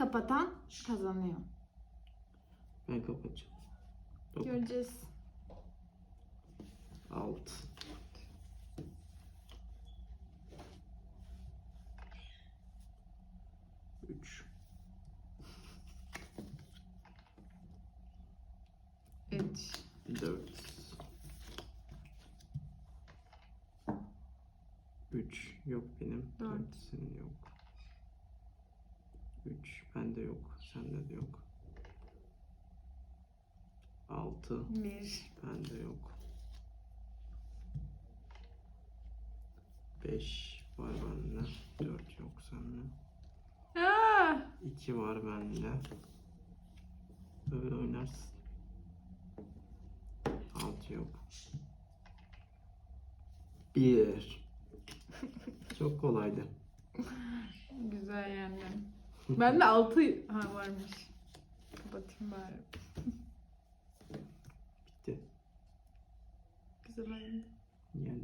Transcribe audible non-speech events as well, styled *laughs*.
kapatan kazanıyor. Ben kapatacağım. Dokuz. Göreceğiz. 6 3 3. 4 3 yok benim. Dört. 4 senin yok. 3 bende yok. Sende de yok. 6 1. bende yok. 5 var bende. 4 yok sende. Aa! 2 var bende. Böyle oynarsın. 6 yok. 1 *laughs* Çok kolaydı. Güzel yendim. Ben de 6 ha varmış. Kapatayım bari. Bitti. Güzel oyun. Yani